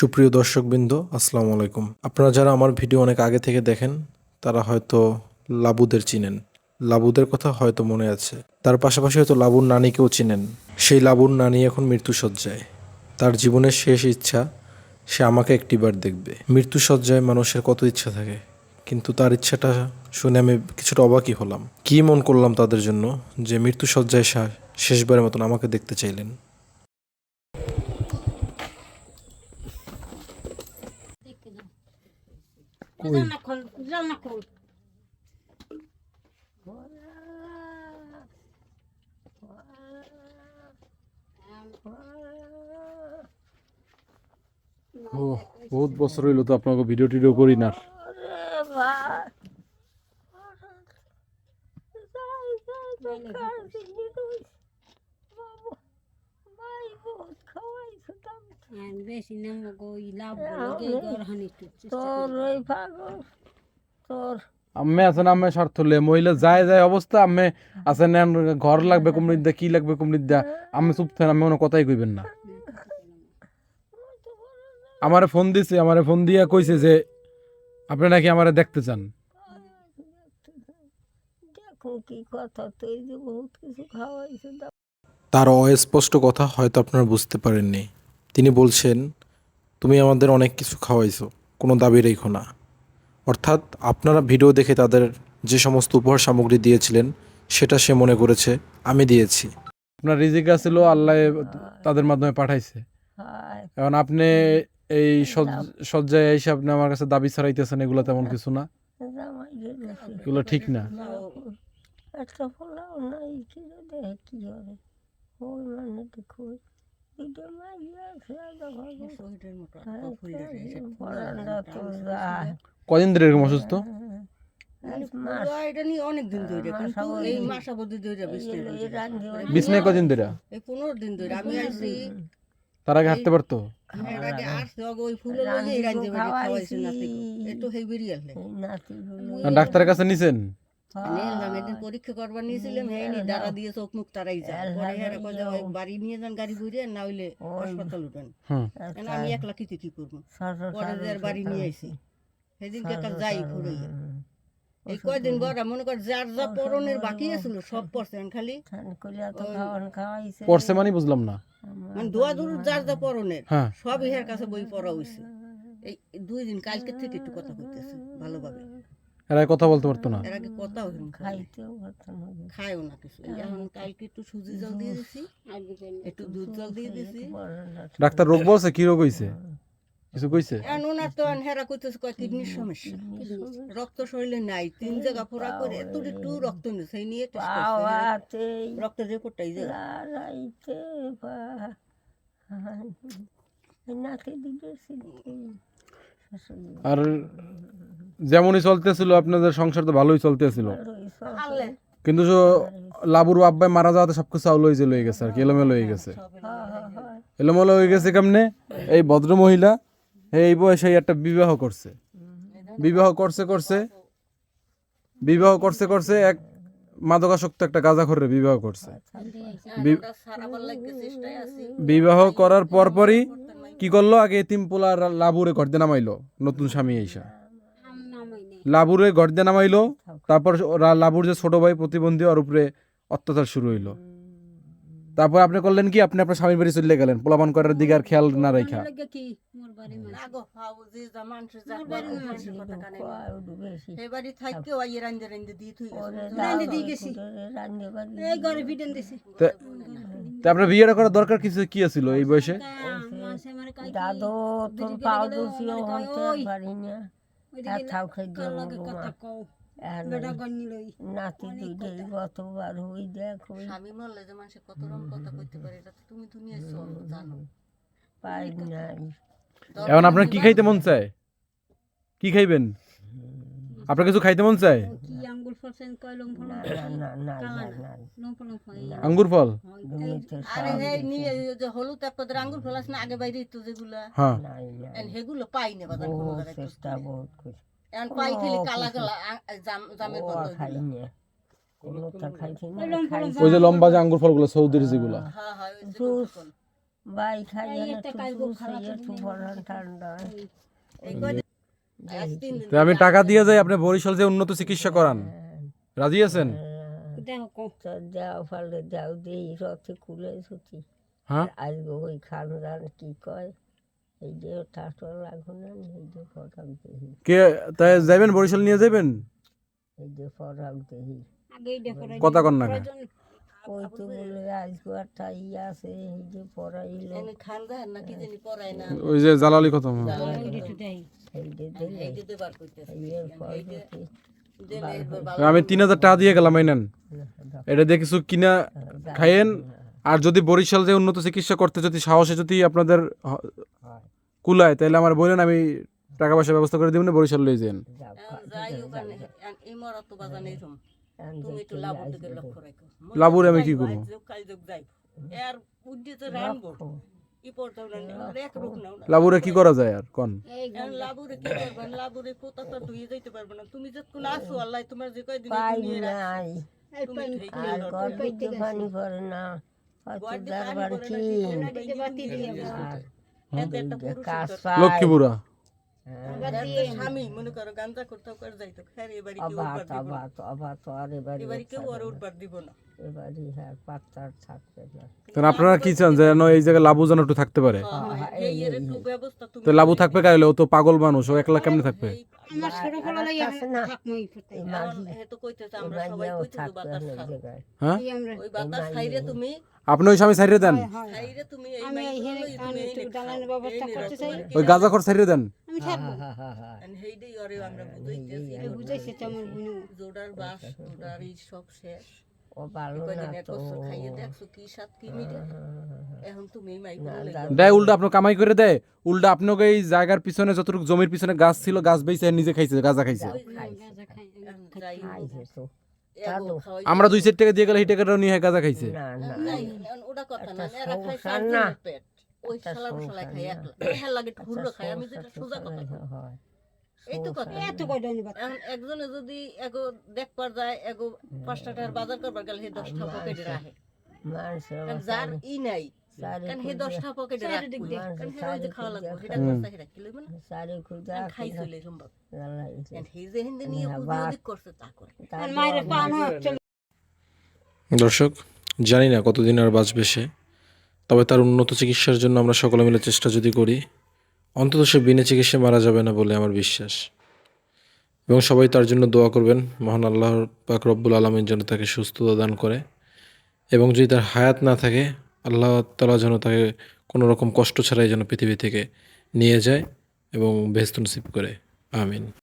সুপ্রিয় দর্শকবৃন্দ, আসসালামু আলাইকুম। আপনারা যারা আমার ভিডিও অনেক আগে থেকে দেখেন, তারা হয়তো লাবুদের চিনেন। লাবুদের কথা হয়তো মনে আছে। তার পাশাপাশি হয়তো লাবুর নানিকেও চিনেন। সেই লাবুর নানি এখন মৃত্যুসজ্জায় তার জীবনের শেষ ইচ্ছা, সে আমাকে একটিবার দেখবে। মৃত্যুসজ্জায় মানুষের কত ইচ্ছা থাকে, কিন্তু তার ইচ্ছাটা শুনে আমি কিছুটা অবাকই হলাম। কি মন করলাম তাদের জন্য যে মৃত্যুসজ্জায় শেষবারের মতন আমাকে দেখতে চাইলেন। জানা ও বহুত বছর হইল তো আপনাকে ভিডিও টিডিও করি না। বেশি তোর আম্মে আছেন আম্মে লে মহিলা যায় যায় অবস্থা আম্মে আছেন ঘর লাগবে কুমড়ির দা কি লাগবে কুমড়ির দা আমি চুপ থাকেন আমি কোনো কথাই কইবেন না। আমারে ফোন দিছে আমারে ফোন দিয়া কইছে যে আপনি নাকি আমারে দেখতে চান। তার অস্পষ্ট কথা হয়তো আপনারা বুঝতে পারেননি। তিনি বলছেন তুমি আমাদের অনেক কিছু খাওয়াইছো কোনো দাবি রেখো না। অর্থাৎ আপনারা ভিডিও দেখে তাদের যে সমস্ত উপহার সামগ্রী দিয়েছিলেন সেটা সে মনে করেছে আমি দিয়েছি। আপনার রিজিক আছিল আল্লাহ তাদের মাধ্যমে পাঠাইছে। হায়। এখন আপনি এই সজ্জ- সজ্জায় এসে আপনি আমার কাছে দাবি ছাড়াইতেছেন এগুলো তেমন কিছু না? এগুলো ঠিক না। একটা পোলাও নাই কি রে দেখ কি হবে কদিন ধরে এরকম অসুস্থ? বিছনায় কদিন ধরে? তার আগে হাঁটতে পারতো? ডাক্তারের কাছে নিছেন? নিলাম একদিন পরীক্ষা করবার নিয়েছিলাম হ্যাঁ নি দাঁড়া দিয়ে চোখ মুখ তারাই যায় পরে হ্যাঁ কয় ওই বাড়ি নিয়ে যান গাড়ি ঘুরে না হইলে হাসপাতাল উঠেন। হুম। আমি একলা কিতে কি করব? পরে যে বাড়ি নিয়ে আইছি। সেদিনকে একটা যাই ঘুরে এই কয়দিন বড় মনে কর যার যা পরনের বাকি আছিল সব পড়ছেন খালি খাওয়াইছে। পড়ছে মানে বুঝলাম না। মানে দোয়া দূর যার যা পরনের হ্যাঁ। সব ইহার কাছে বই পড়া হইছে। এই দুই দিন কালকে থেকে একটু কথা কইতেছে ভালোভাবে। এরা কথা বলতে পারতো না। এর আগে কথা হইল খাইতেও পারতাম না। খায়ও না কিছু। এখন কালকে একটু সুজি জল দিয়ে দিছি একটু দুধ জল দিয়ে দিছি। ডাক্তার রোগ বলছে? কি রোগ হইছে? কিছু কইছে? এখন ওনার তো হেরা কইতেছে কয় কিডনির সমস্যা। রক্ত শরীরে নাই তিন জায়গা ফোড়া করে এত একটু রক্ত নিয়ে সেই নিয়ে রক্তের রিপোর্টটা এই যে। লড়াইতে পা নাতি দিতেছি আর যেমনই চলতেছিল আপনাদের সংসার তো ভালোই চলতেছিল। কিন্তু লাবুর আব্বাই মারা যাওয়াতে সবকিছু আউল হয়ে লয়ে গেছে আর কি এলোমেলো হয়ে গেছে। এলোমেলো হয়ে গেছে কেমনে? এই ভদ্র মহিলা এই বয়সে একটা বিবাহ করছে। বিবাহ করছে করছে বিবাহ করছে করছে এক মাদকাসক্ত একটা গাঁজা গাঁজাখরের বিবাহ করছে। বিবাহ করার পরপরই কি করল? আগে তিন পোলা লাবুরে ঘর দিয়ে নামাইলো নতুন স্বামী এইসা লাবুরে ঘর দিয়ে নামাইলো তারপর লাবুর যে ছোট ভাই প্রতিবন্ধী ওর উপরে অত্যাচার শুরু হইল। তারপর আপনি করলেন কি? আপনি আপনার স্বামীর বাড়ি চলে গেলেন পোলাপান করার দিকে আর খেয়াল না রেখা এই ঘরে? তা- আপনার বিয়েটা করার দরকার কিছু কি ছিল এই বয়সে? তা মাসে আমার কাই দাদু তোর পাও দুষিও হইতে পারি না আর থাও খাই কার লগে কথা কও। বেটা গন্নি লই। নাতি দুইটাই গতবার হই দেখ স্বামী মরলে যে মানুষের কত রকম কথা কইতে পারে এটা তো তুমি দুনিয়া চলো জানো। পাই নাই। এখন আপনার কি খাইতে মন চায়? কি খাইবেন? আপনার কিছু খাইতে মন চায়? কি আঙ্গুল ফলছেন কয় লং ফল? ফল হয় আঙ্গুর ফল? আরে নিয়ে যে হলুদ এক পদের আঙ্গুর ফলাস না আগে বাইরে তো যেগুলা। হ্যাঁ। এন হেগুলো পাই না বাজার কোনো জায়গায় চেষ্টা বহুত করে। এখন পাই খেলে কালা কালা জাম জামের খাই ওই যে লম্বা যে আঙ্গুর ফলগুলো সৌদির যেগুলো। হ্যাঁ হ্যাঁ জুস ফল। বাই খাই খারাপ হয়ে ঠান্ডা তো আমি টাকা দিয়ে যাই আপনি বরিশাল যে উন্নত চিকিৎসা করান। রাজি আছেন? দেখো যাও ফলে যাও দিই রথে ছুটি হ্যাঁ? ওই খানদান কি কয়? এই যে ঠাটোর লাগুন এই যে ফরাক দেহি কে তাই যাবেন বরিশাল নিয়ে যাবেন এই যে ফরাক দেহি কথা কন না ওই তো বলে আজকে একটা ই আছে এই যে পড়াইলো এনে খান দেন না কি জানি পড়ায় না। ওই যে জালালি খতম। দেই। এই যে এই আমি তিন হাজার টাকা দিয়ে গেলাম এই নেন। এটা দিয়ে কিছু কিনা খাইয়েন। আর যদি বরিশাল যে উন্নত চিকিৎসা করতে যদি সাহসে যদি আপনাদের কুলায় তাহলে আমার বলেন আমি টাকা পয়সা ব্যবস্থা করে দিব না বরিশাল লয়ে যান। লাবুর আমি কি করব? লাবুরে কি করা যায় আর? কোন? লাবুরে কি করবেন? লাবুরে কোথা তো ধুয়ে যাইতে পারবে না। তুমি যে কোন আসো আল্লাহ তোমার যে কয়দিন নাই। তুমি ঠিক আর দিতে পানি পড়ে না। পাই লক্ষ্মীপুরা? স্বামী মনে করো গাঞ্জা করতে যাইতো খের এবারে কেউ উঠবার অবাত দিব না। এবারে হ্যাঁ পাত্তার না তাহলে আপনারা কি চান যেন এই জায়গায় লাবু যেন একটু থাকতে পারে এই এর একটু ব্যবস্থা তুমি তো লাবু থাকবে কাইলে ও তো পাগল মানুষ ও একলা কেমনে থাকবে হ্যাঁ আপনি ওই স্বামী ছাড়িয়ে দেন হয় ওই গাঁজা খর ছাড়িয়ে দেন হ্যাঁ হ্যাঁ হ্যাঁ বুঝাইছে তো আমার জোড়ার বাস জোড়ার এই সব শেষ ও ভালো না তো বছর খাইয়ে দেখছ কি স্বাদ কি মিঠে এখন তুমি এই মাইগুলো লই দেয় উল্টা আপনার কামাই করে দেয় উল্টা আপনাকে এই জায়গার পিছনে যতটুকু জমির পিছনে গাছ ছিল গাছ বেঁচে নিজে খাইছে গাঁজা খাইছে। খাই আমরা দুই চার টাকা দিয়ে গেলে সেই টাকাটাও নিয়ে গাঁজা খাইছে। না না। না না। ওই হ্যাঁ খায় আমি যেটা সোজা কথা একজনে যদি এগো দেখবার যায় এগো পাঁচটা টাকার বাজার করবার গেলে পকেটে রাখে যার ই নাই চারি কারণ হে পকেটে রাখবে কারণ হে ওই যে খাওয়া লাগবে সেটা খরচা হে রাখতে লইবে না? চারি খুঁজা কারণ খাই চলে সম্ভব। হে যে হিন্দে নিয়ে পুজো করছে তা করে। আর মায়ের পানো চলে দর্শক জানি না কতদিন আর বাঁচবে সে তবে তার উন্নত চিকিৎসার জন্য আমরা সকলে মিলে চেষ্টা যদি করি অন্তত সে বিনা চিকিৎসায় মারা যাবে না বলে আমার বিশ্বাস। এবং সবাই তার জন্য দোয়া করবেন। মহান আল্লাহ পাক রব্বুল আলমের জন্য তাকে সুস্থতা দান করে। এবং যদি তার হায়াত না থাকে, আল্লাহ তালা যেন তাকে কোনো রকম কষ্ট ছাড়াই যেন পৃথিবী থেকে নিয়ে যায় এবং ভেস্ত নসিব করে। আমিন।